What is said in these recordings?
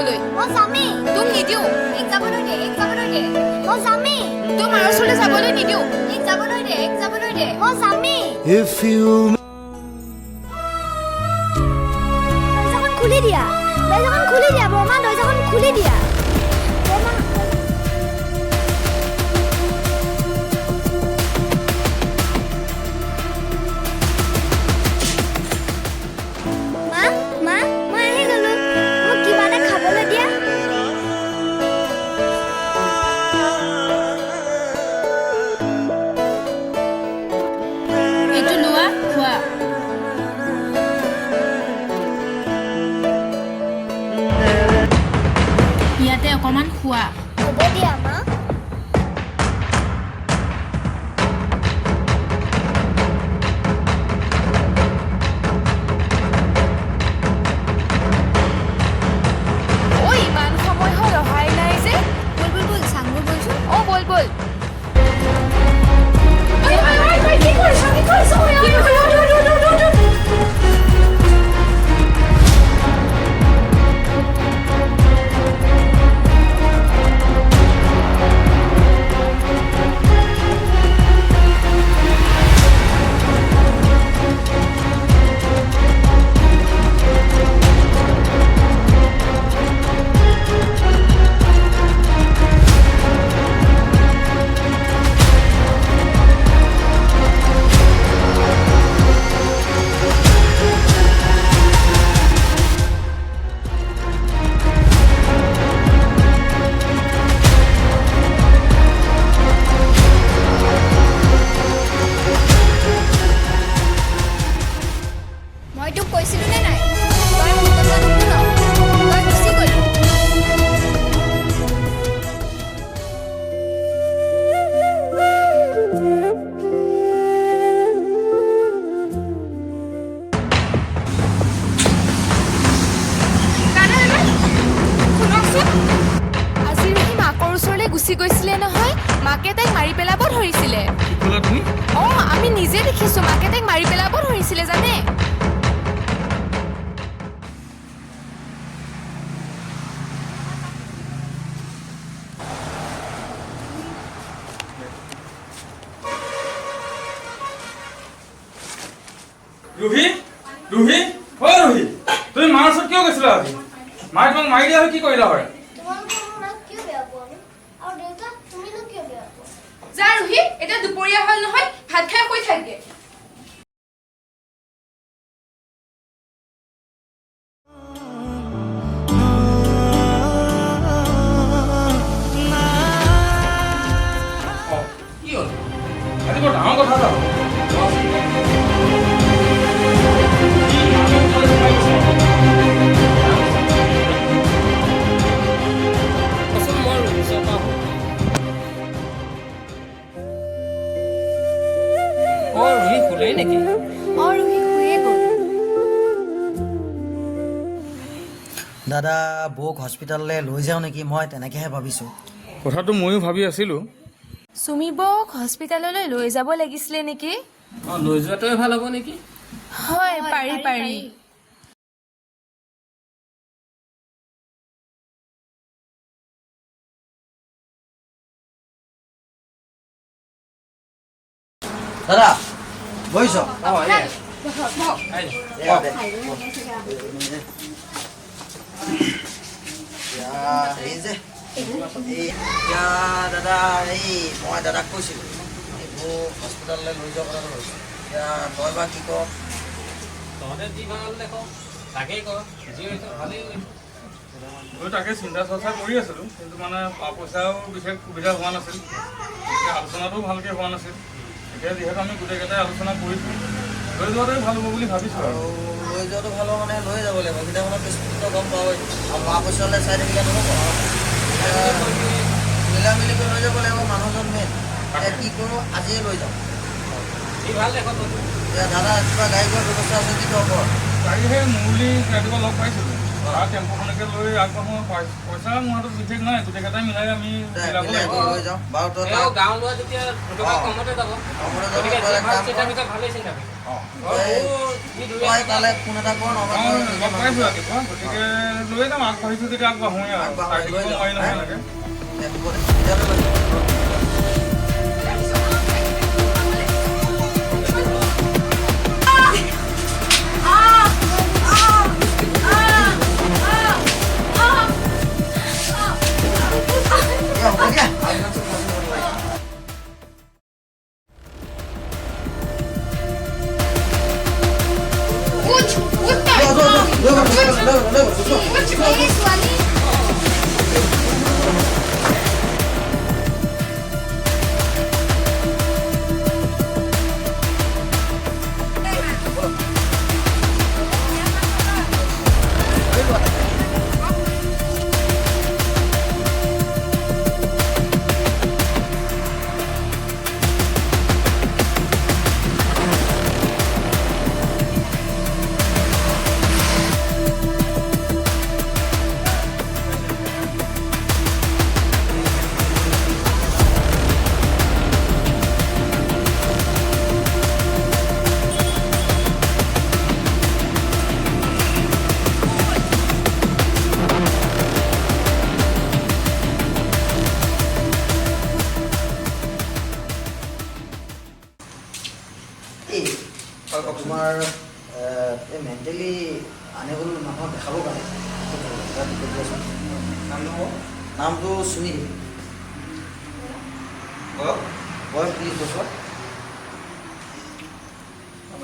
যাবলৈ মই যামেই তোক নিদিওঁ এক যাবলৈ দে এক যাবলৈ দে অ স্বামী। তোক মাৰ ওচৰলৈ যাবলৈ নিদিওঁ এক যাবলৈ দে এক যাবলৈ দে অ স্বামী। If you দৰ্জাখন খুলি দিয়া দৰ্জাখন খুলি দিয়া বৰমা দৰ্জাখন খুলি দিয়া। fois ৰুহি রুহি অ রুহি, তুমি মাৰ ওচৰত কিয় গৈছিলা আজি? মায়ে তোমাক মাৰি দিয়া হয় কি কৰিলা হয়? যা, ৰুহি, এতিয়া দুপৰীয়া হ'ল নহয়, ভাত খাই শুই থাকে শুলেই নেকি? দাদা বৌক হস্পিটেললৈ লৈ যাওঁ নেকি? মই তেনেকৈহে ভাবিছোঁ। কথাটো ময়ো ভাবি আছিলোঁ। চুমি বৌক হস্পিটাললৈ লৈ যাব লাগিছিলে নেকি? অঁ লৈ যোৱাটোৱে ভালো হ'ব নেকি? হয় পাৰি পাৰি। এতিয়া দাদা এই মই দাদাক কৈছিলোঁ এইবোৰ হস্পিটাললৈ লৈ যোৱাৰ কথাটো কৈছোঁ এতিয়া তই বা কি কৰ তহঁতে যি ভালো দেখ তাকেই কৰ যি হৈছে ভালেই হৈছে। তাকে চিন্তা চৰ্চা কৰি আছিলোঁ কিন্তু মানে পা পইচাও বিশেষ সুবিধা হোৱা নাছিল। গতিকে আলোচনাটোও ভালকৈ হোৱা নাছিল। এতিয়া যিহেতু আমি গোটেইকেইটাই আলোচনা কৰিছোঁ লৈ যোৱাটোৱে ভালো হ'ব বুলি ভাবিছোঁ আৰু। লৈ যোৱাটো ভালো হ'ব মানে লৈ যাব লাগিব। কিতাপখনত কিছুমানটো গম পাবই আৰু মা পইচালৈ চাই থাকিলে নহ'ব। মিলা মিলি কৰি লৈ যাব লাগিব মানুহজন মেইন এতিয়া কি কৰোঁ আজিয়ে লৈ যাওঁ। যি ভালো দেখক দাদা কিবা গাড়ী ঘোড়াৰ ব্যৱস্থা আছে যদি হ'ব গাড়ী সেই মুৰলি ৰাতিপুৱা লগ পাইছিলোঁ। টেম্পকে লৈ আগবাঢ়ো পইচা নাই ৰাতিপুৱা গতিকে লৈয়ে যাম আগবাঢ়িছো তেতিয়া আগবাঢ়োৱে আৰু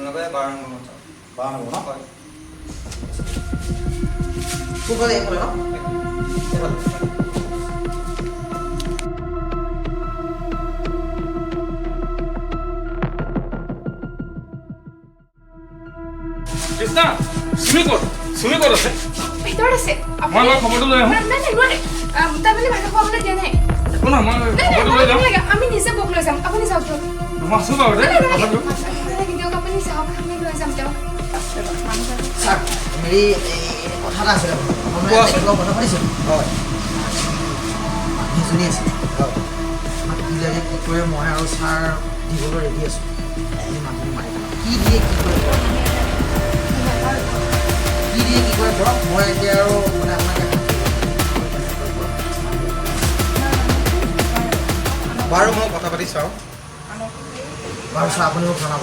আপোনালোকে বাৰ নম্বৰ কথা বাৰ নম্বৰ ন হয় কোনফালে এইফালে ন এইফালে কৃষ্ণা চুমি ক'ত চুমি ক'ত আছে ভিতৰত আছে মই অলপ খবৰটো লৈ আহোঁ নাই নাই নোৱাৰে আম, তাৰমানে ভাত খুৱাবলৈ দিয়া নাই একো নহয় মই নাই নাই খবৰটো লৈ যাম নালাগে, আমি নিজে বক লৈ যাম আপুনি যাওক দিয়ক মই আছোঁ বাৰু ছাৰ হেৰি এই কথা এটা আছিলে কথা পাতিছিলোঁ হয় মানুহজনী আছে আমাক কি লাগে কি কৰে মই আৰু ছাৰ দিবলৈ ৰেডি আছোঁ পেলাম কি দিয়ে কি কৰে। কি দিয়ে কি কৰে কৰক মই এতিয়া আৰু মানে আপোনাক বাৰু মই কথা পাতি চাওঁ বাৰু ছাৰ আপুনি মোক জনাব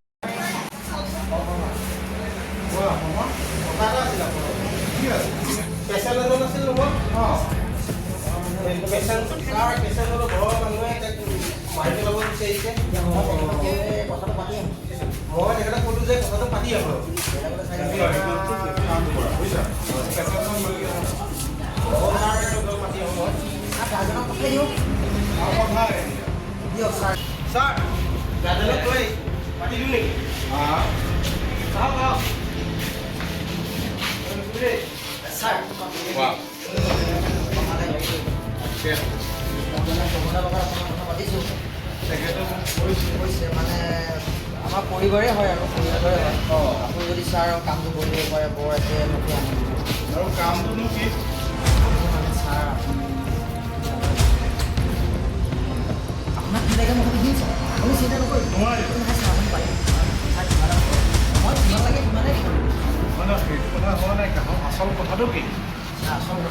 কৈছে মানে আমাৰ পৰিবাৰে হয় আৰু পৰিবাৰে হয় আপুনি যদি ছাৰ কামটো কৰিব পাৰে বৰ একে নকৰি আৰু কামটোনো কি মানে ছাৰ আপোনাক কি লাগে মই সুধিম আপুনি চিন্তা নকৰিব আছে? মই যিমান লাগে সিমানেই মানে সেইটো কথা হোৱা নাই কামৰ আচল কথাটো কি ছাৰ আচল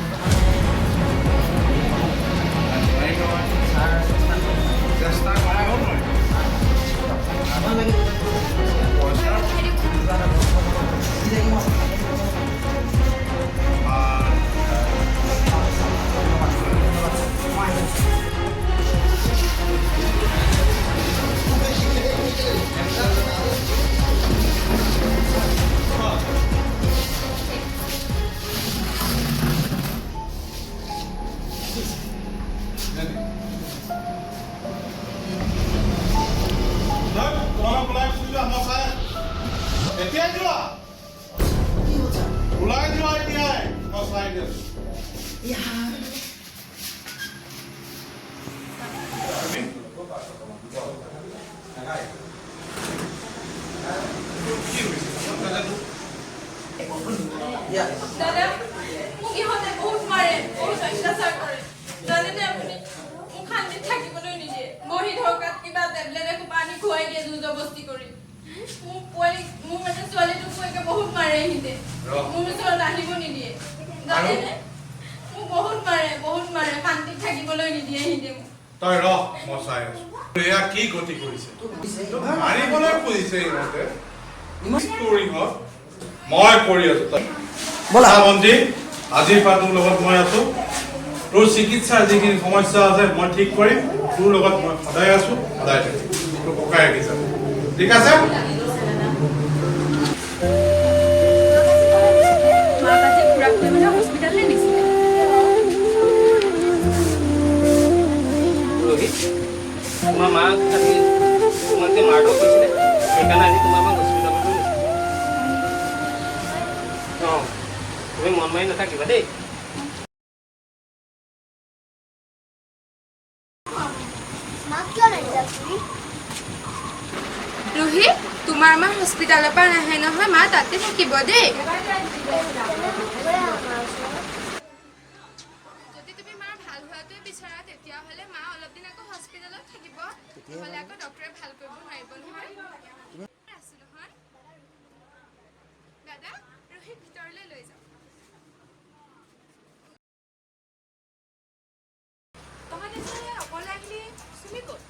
মোক মানে ছোৱালীটোক একে বহুত মাৰে সিহঁতে। মোৰ ওচৰত আহিব নিদিয়ে। জানেনে মোক বহুত মাৰে বহুত মাৰে শান্তিত থাকিবলৈ নিদিয়ে সিহঁতে মোক। তই ৰহ মই চাই আছো। এয়া কি গতি কৰিছে? মাৰিবলৈ খুজিছে ইহঁতে। মই কৰি আছো তই ব'লা। চা ভণ্টি আজিৰ পৰা তোৰ লগত মই আছো। তোৰ চিকিৎসাৰ যিখিনি সমস্যা আছে মই ঠিক কৰিম। তোৰ লগত মই সদায় আছো। সদায় থাকিম। তোৰ ককাই ৰাখিছে ঠিক আছে? তোমাৰ মাক আজি তোমাকে মাৰধৰ কৰিছিলে সেইকাৰণে আজি তোমাৰ মাক হস্পিটেললৈ নিছে অঁ তুমি মন মাৰি নাথাকিবা দেই মাক কিয় নাহিলা তুমি ৰোহি তোমাৰ মা হস্পিটালৰ পৰা নাহে নহয় মা তাতে থাকিব দেই যদি তুমি মাৰ ভালো হোৱাটোৱে বিচাৰা তেতিয়াহ'লে মা অলপ দিন আকৌ হস্পিটালত থাকিব নহ'লে আকৌ ডক্টৰে ভালো কৰিব নোৱাৰিব নহয়। আছো নহয় দাদা ৰোহিত ভিতৰলৈ লৈ যাওক। অকলে আহিলি চুমি ক'ত?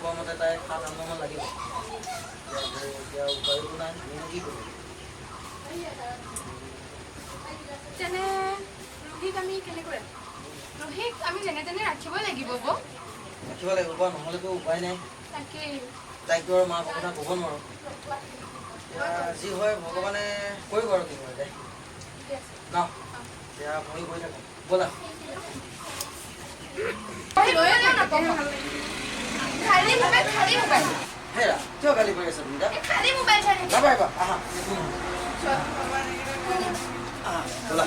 কোৱা মতে তাই সাত আঠ মাহমান লাগিব। এতিয়া উপায়ো নাই কি কৰিম? তেনে আমি কেনেকৈ ৰাখিম ৰোহিক আমি যেনে তেনে ৰাখিব লাগিব বৌ। ৰাখিব লাগিব কোৱা নহ'লেতো উপায় নাই। তাকেই। তাইকতো আৰু মাকৰ কথা ক'ব নোৱাৰোঁ। এতিয়া যি হয় ভগৱানে কৰিব আৰু কি হয় তাই ন এতিয়া মই গৈ থাকোঁ। ব'লা। খালী মোবাইল খালী মোবাইল। হেৰা কিয় গালি কৰি আছা তুমি আহা। আহা ব'লা।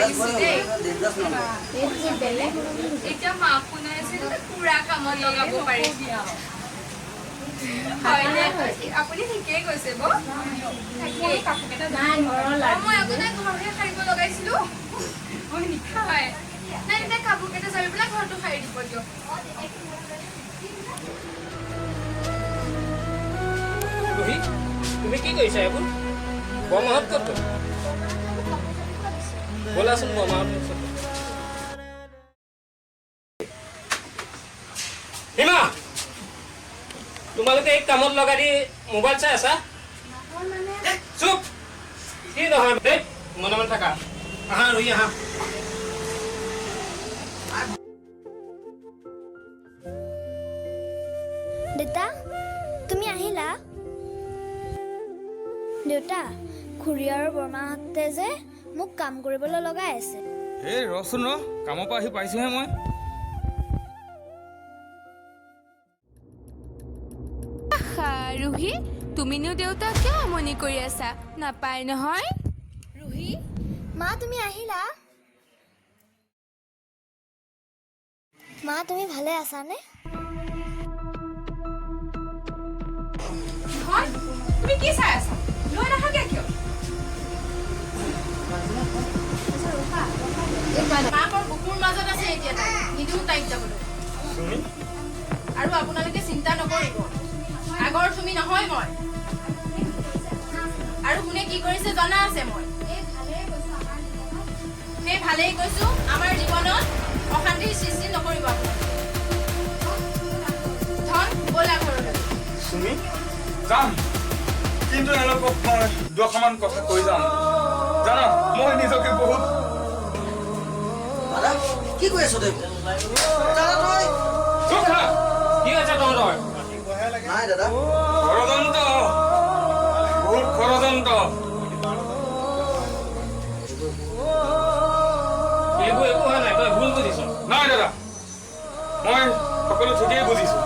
দিছো দেই। দেৱদাস এতিয়া মাক শুনাই আছে পুৰা কামত লগাব পাৰি হয়নে আপুনি ঠিকেই কৈছে বৌ। তাকেই অ, মই আপোনাৰ ঘৰহে সাৰিব লগাইছিলো। হয় নেকি? হয়। নাই এতিয়া কাপোৰ কেইটা যাবি পেলাই ঘৰটো সাৰি দিব দিয়ক। ৰোহিত তুমি কি কৰিছা এইবোৰ? বৰমাহঁত ক'ত গ'ল? ব'লাচোন বৰমাহঁত ওচৰত হিমা! তোমালোকে এই কামত লগাই দি মোবাইল চাই আছা? চুপ! কি নহয় দেই মনে মনে থাকা। আহা ৰুই আহা। দেউতা তুমি আহিলা? দেউতা খুৰী আৰু বৰমাহঁতে যে মোক কাম কৰিবলৈ লগাই আছে। এই ৰচোন ৰ কামৰ পৰা আহি পাইছোহে মই। তুমিনো দেউতাক কিয় আমনি কৰি আছা? নাপায় নহয়? ৰুহি মা তুমি আহিলা? মা তুমি ভালে আছানে? তুমি কি চাই আছা? লৈ নাথাকে কিয়? মাকৰ বুকুৰ মাজত আছে এতিয়া তাই। নিদিওঁ তাইক যাবলৈ। আৰু আপোনালোকে চিন্তা নকৰিব। আগৰ তুমি নহয় মই। আৰু কোনে কি কৰিছে জনা আছে মই সেই ভালেই কৈছো আমাৰ জীৱনত অশান্তিৰ সৃষ্টি নকৰিব ধন ব'লা ঘৰলৈ যাম। কিন্তু এওঁলোকক মই দুআষাৰমান কথা কৈ যাম। জানা মই নিজকে বহুত দাদা কি কৈ আছ তই? দাদা তই? কি আছে তহঁতৰ? নাই দাদা। ষড়যন্ত্ৰ বহুত ষড়যন্ত্ৰ এইবোৰ একো হোৱা নাই, তই ভুল বুজিছ। নাই দাদা, মই সকলো ঠিকেই বুজিছোঁ।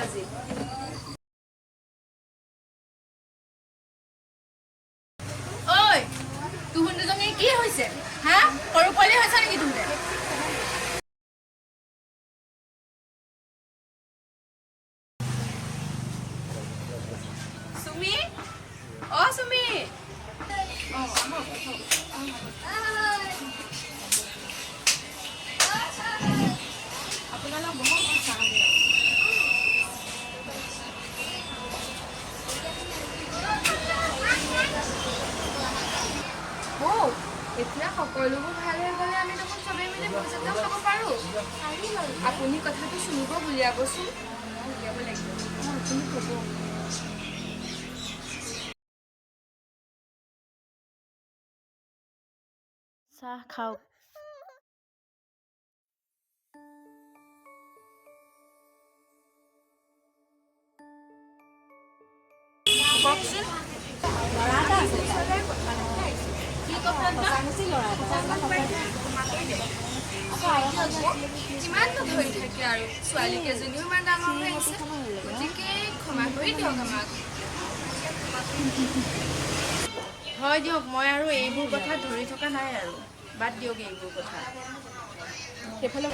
ৰ কিমাননো ধৰি থাকে আৰু ছোৱালী কেইজনীও ইমান ডাঙৰ হৈ আহিছে গতিকে ক্ষমা কৰি দিয়ক আমাক হয় দিয়ক, মই আৰু এইবোৰ কথা ধৰি থকা নাই আৰু। বাদ দিয়ক এইবোৰ কথা। সেইফালে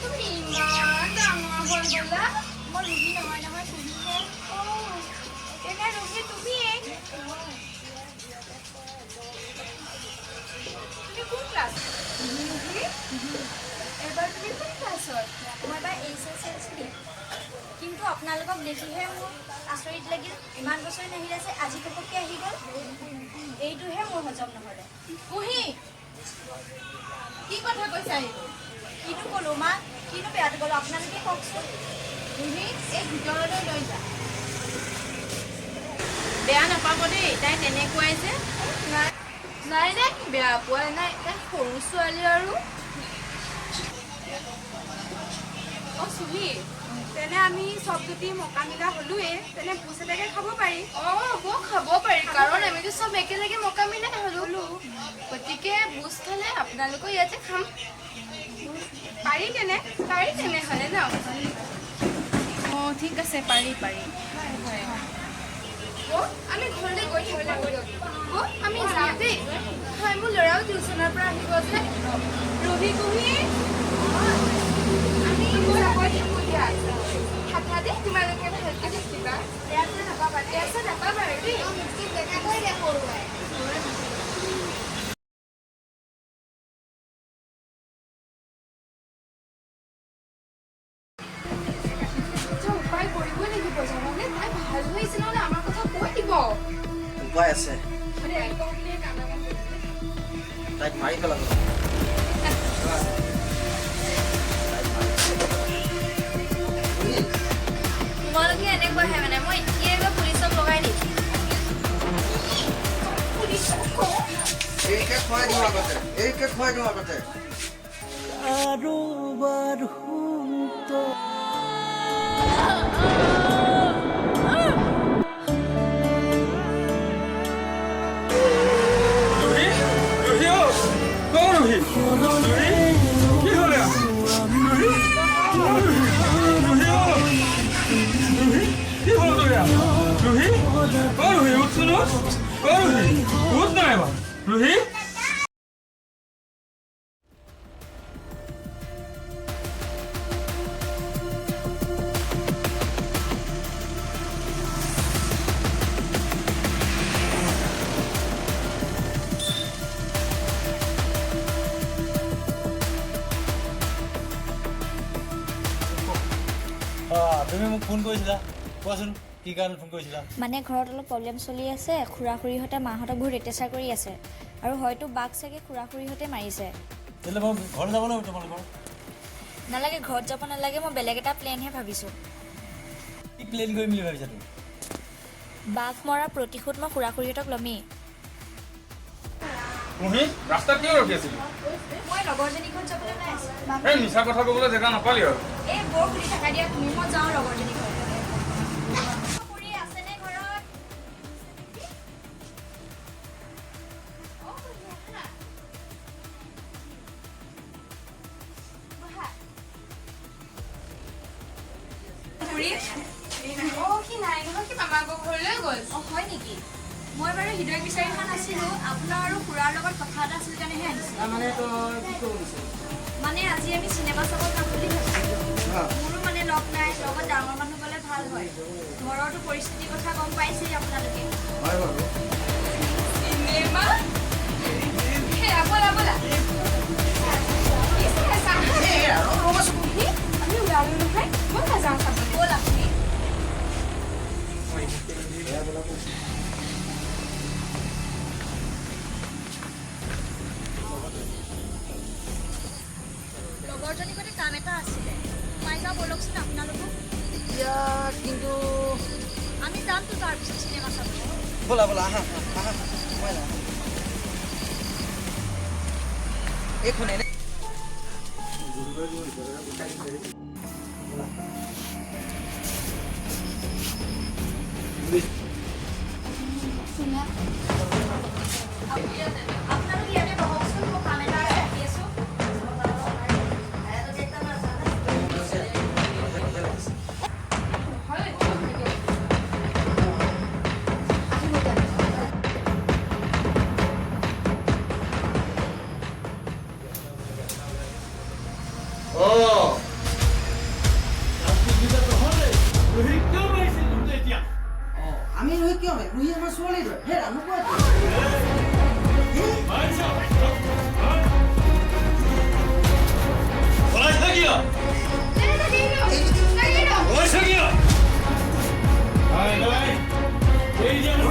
তুমি ইমান আপোনালোকক দেখিহে মোৰ আচৰিত লাগিল। ইমান বছৰ নাহিলে যে আজি ঘপককৈ আহি গ'ল। এইটোহে মোৰ হজম নহ'লে। কুহি কি কথা কৈছা এইটো? কিনো ক'লোঁ মা? কিনো বেয়াটো ক'লোঁ? আপোনালোকে কওকচোন। তুমি এই ভিতৰলৈ লৈ যা। বেয়া নাপাব দেই তাই তেনেকুৱাই যে। নাই। নাই বেয়া পোৱা নাই। তাই সৰু ছোৱালী আৰু। অ চুলি। তেনে আমি চব যদি মকা মিলা হ'লোৱে তেনে ভোজ এটাকে খাব পাৰি। অ হ'ব খাব পাৰি কাৰণ আমিতো চব একেলগে মকা মিলাই হ'লো। গতিকে ভোজ খালে আপোনালোকৰ ইয়াতে খাম। পাৰি তেনে। পাৰি তেনেহ'লে ন? অঁ ঠিক আছে পাৰি পাৰি। আমি ঘৰলৈ গৈ থাকিব লাগিব। আমি যাওঁ দেই। হয় মোৰ ল'ৰাও টিউচনৰ পৰা আহিব যে। ৰবি কুহি। আমি যাব তোমালোকে ভালকৈ থাকিবা চেয়া নাপাবা চেয়া নাপাবা আৰু আগতে হুম বাৰ ফোন কৰিছিলা। কোৱাচোন কি কাৰণত ফোন কৰিছিলা? মানে ঘৰত অলপ প্ৰব্লেম চলি আছে খুৰা খুৰীহঁতে মাহঁতক বহুত অত্যাচাৰ কৰি আছে। আৰু হয়তো বাক চাগে খুৰা খুৰীহঁতে মাৰিছে। তেতিয়াহ'লে মই ঘৰলৈ যাব লাগিব তোমালোকৰ? নালাগে ঘৰত যাব নালাগে মই বেলেগ এটা প্লেনহে ভাবিছোঁ। কি প্লেন কৰিম বুলি ভাবিছা তুমি? বাঘ মৰা প্ৰতিশোধ মই খুৰা খুৰীহঁতক ল'মেই। কুঁহি ৰাস্তাত কিয় ৰখি আছিলি? মই লগৰজনী যাবলৈ এই মিছা কথা ক'বলৈ জেগা নাপালি আৰু। এই বৰ খুলি থাকা দিয়া তুমি মই যাওঁ খুৰী অ সি নাই নহয় সি মামাকৰ ঘৰলৈ গ'ল। অঁ হয় নেকি? মই বাৰু হৃদয় বিচাৰি অহা নাছিলোঁ আপোনাৰ আৰু খুৰাৰ লগত কথা এটা আছিল কাৰণেহে আহিছিলোঁ মানে আজি আমি চিনেমা চাব যাম বুলি ভাবিছিলোঁ। মোৰো মানে লগ নাই লগত ডাঙৰ মানুহ গ'লে ভালো হয়। ঘৰৰতো পৰিস্থিতিৰ কথা গম পাইছেই আপোনালোকে। চিনেমা? ব'লা ব'লা। আমি ওলালো নহয়। মই নাযাওঁ চাবলৈ। ব'ল আপুনি লগৰজনীৰ কাম এটা আছিলে যাওঁ ব'লকচোন এতিয়া কিন্তু আমি যামতো তাৰপিছত চিনেমা চাবলৈ ব'লা ব'লা আহা আহা সোমাই এইখন এনে আপোনালোক Người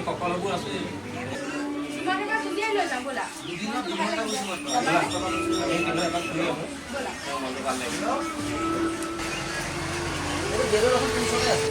ini kepala gue langsung ini. Sudah kan sudah lo yang bola. Ini mah bola. Bola. Ini kan bola. Bola. Mau makan lagi. Ini dia lo kan sudah.